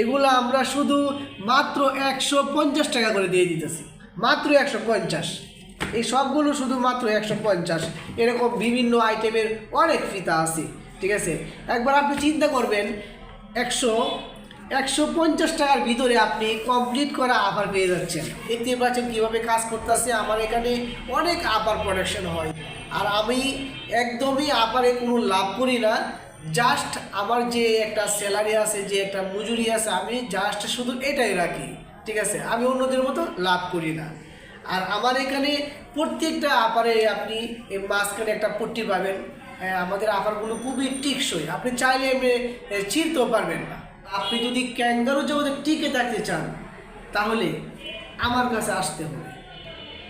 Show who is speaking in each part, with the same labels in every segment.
Speaker 1: এগুলো আমরা শুধু মাত্র একশো পঞ্চাশ টাকা করে দিয়ে দিতেছি। মাত্র একশো পঞ্চাশ। এই সবগুলো শুধু মাত্র একশো পঞ্চাশ। এরকম বিভিন্ন আইটেমের অনেক ফিতা আছে, ঠিক আছে? একবার আপনি চিন্তা করবেন, একশো একশো পঞ্চাশ টাকার ভিতরে আপনি কমপ্লিট করা আবার পেয়ে যাচ্ছেন। দেখতে পাচ্ছেন কীভাবে কাজ করতেছে। আমার এখানে অনেক আপার প্রোডাকশন হয়। আর আমি একদমই আপারে কোনো লাভ করি না। জাস্ট আমার যে একটা স্যালারি আছে যে একটা মজুরি আছে আমি জাস্ট শুধু এটাই রাখি ঠিক আছে? আমি অন্যদের মতো লাভ করি না। আর আমার এখানে প্রত্যেকটা আপারে আপনি মাঝখানে একটা পট্টি পাবেন। হ্যাঁ, আমাদের আপারগুলো খুবই টিকসই। আপনি চাইলে এমনি চিনতেও পারবেন না। আপনি যদি ক্যাঙ্গারু জগতে টিকে থাকতে চান তাহলে আমার কাছে আসতে হবে।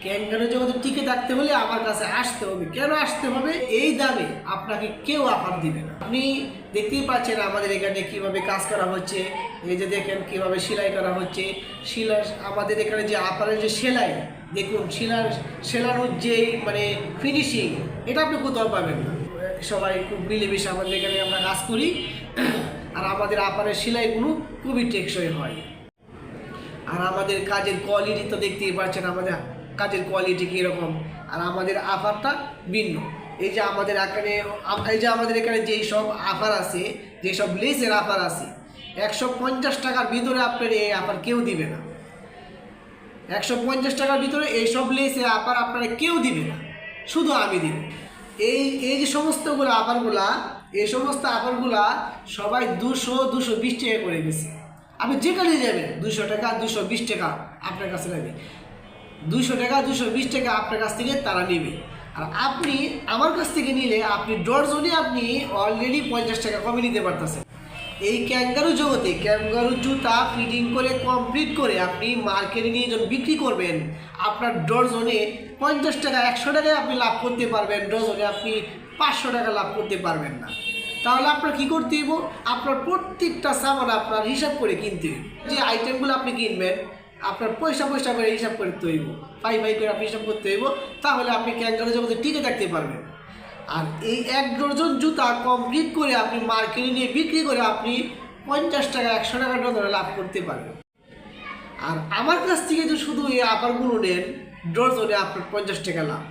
Speaker 1: ক্যাঙ্গারু জগতে টিকে থাকতে হলে আমার কাছে আসতে হবে। কেন আসতে হবে? এই দামে আপনাকে কেউ আপার দিবে না। আপনি দেখতেই পাচ্ছেন আমাদের এখানে কীভাবে কাজ করা হচ্ছে। এই যে দেখেন কীভাবে সেলাই করা হচ্ছে। শিলা আমাদের এখানে যে আপারের যে সেলাই, দেখুন শিলার, সেলানোর যে মানে ফিনিশিং এটা আপনি কোথাও পাবেন না। সবাই খুব মিলেমিশে আমাদের এখানে আমরা কাজ করি। আর আমাদের আপারের সেলাইগুলো খুবই টেকসই হয়। আর আমাদের কাজের কোয়ালিটি তো দেখতেই পাচ্ছেন আমাদের কাজের কোয়ালিটি কীরকম, আর আমাদের আফারটা ভিন্ন। এই যে আমাদের এখানে, এই যে আমাদের এখানে যেই সব আফার আছে যেসব লেসের আফার আছে, একশো পঞ্চাশ টাকার ভিতরে আপনার এই আফার কেউ দিবে না। একশো পঞ্চাশ টাকার ভিতরে এইসব লেসের আফার আপনারা কেউ দিবে না, শুধু আমি দিব। এই এই যে সমস্তগুলো আপারগুলা এই সমস্ত আপারগুলা সবাই দুশো দুশো বিশ টাকা করে গেছে আপনি যেখানে যাবেন, দুশো টাকা, দুশো বিশ টাকা আপনার কাছে নেবে দুশো টাকা দুশো বিশ টাকা আপনার কাছ থেকে তারা নেবে। আর আপনি আমার কাছ থেকে নিলে আপনি ডরজনে আপনি অলরেডি পঞ্চাশ টাকা কমে নিতে পারতেছেন। এই ক্যাঙ্গারু জগতে ক্যাঙ্গারু জুতা ফিটিং করে কমপ্লিট করে আপনি মার্কেটে নিয়ে যখন বিক্রি করবেন, আপনার ডজনে পঞ্চাশ টাকা, একশো টাকায় আপনি লাভ করতে পারবেন ডজনে আপনি পাঁচশো টাকা লাভ করতে পারবেন না। তাহলে আপনার কি করতে হইব? আপনার প্রত্যেকটা সামান আপনার হিসাব করে কিনতে হইব। যে আইটেমগুলো আপনি কিনবেন আপনার পয়সা পয়সা করে হিসাব করতে হইব। পাই পাই করে আপনি হিসাব করতে হইব, তাহলে আপনি ক্যাঙ্গারু জগতে টিকে থাকতে পারবেন। আর এই এক ডজন জুতা কমপ্লিট করে আপনি মার্কেটে নিয়ে বিক্রি করে আপনি পঞ্চাশ টাকা, একশো টাকা ডজন লাভ করতে পারবেন। আর আমার কাছ থেকে যে শুধু এই আপারগুলো নেন ডজনে আপনার পঞ্চাশ টাকা লাভ।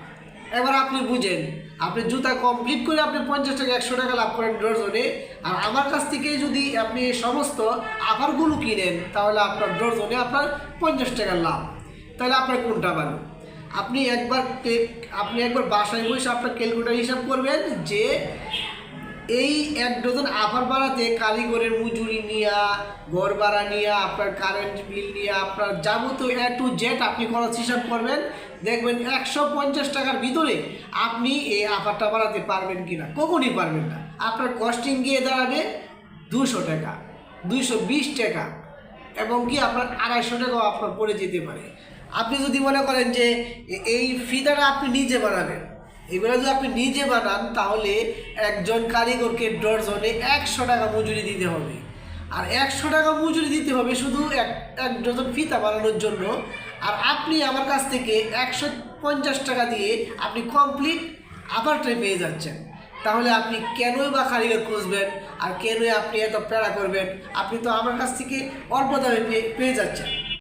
Speaker 1: এবার আপনি বুঝেন, আপনি জুতা কমপ্লিট করে আপনি পঞ্চাশ টাকা, একশো টাকা লাভ করেন ডজনে আর আমার কাছ থেকে যদি আপনি সমস্ত আপারগুলো কিনেন, তাহলে আপনার ডোরজনে আপনার পঞ্চাশ টাকা লাভ। তাহলে আপনার কোনটা ভালো? আপনি একবার আপনি একবার বাসায় বসে আপনার ক্যালকুলেটার হিসাব করবেন যে এই এক ডজন আফার বাড়াতে কারিগরের মজুরি নিয়া, ঘর ভাড়া নিয়ে, আপনার কারেন্ট বিল নিয়ে, আপনার যাবতীয় এ টু জেড আপনি খরচ হিসাব করবেন। দেখবেন একশো পঞ্চাশ টাকার ভিতরে আপনি এই আফারটা বাড়াতে পারবেন কি না কখনই পারবেন না। আপনার কস্টিং গিয়ে দাঁড়াবে দুশো টাকা দুইশো বিশ টাকা, এবং কি আপনার আড়াইশো টাকাও আপনার পড়ে যেতে পারে। আপনি যদি মনে করেন যে এই ফিতাটা আপনি নিজে বানাবেন এগুলো যদি আপনি নিজে বানান, তাহলে একজন কারিগরকে ডজনে একশো টাকা মজুরি দিতে হবে। আর একশো টাকা মজুরি দিতে হবে শুধু এক এক ডজন ফিতা বানানোর জন্য। আর আপনি আমার কাছ থেকে একশো পঞ্চাশ টাকা দিয়ে আপনি কমপ্লিট আপারটাই পেয়ে যাচ্ছেন। তাহলে আপনি কেনই বা কারিগর খুঁজবেন আর কেনই আপনি এত প্যারা করবেন? আপনি তো আমার কাছ থেকে অল্প দামে পেয়ে যাচ্ছেন।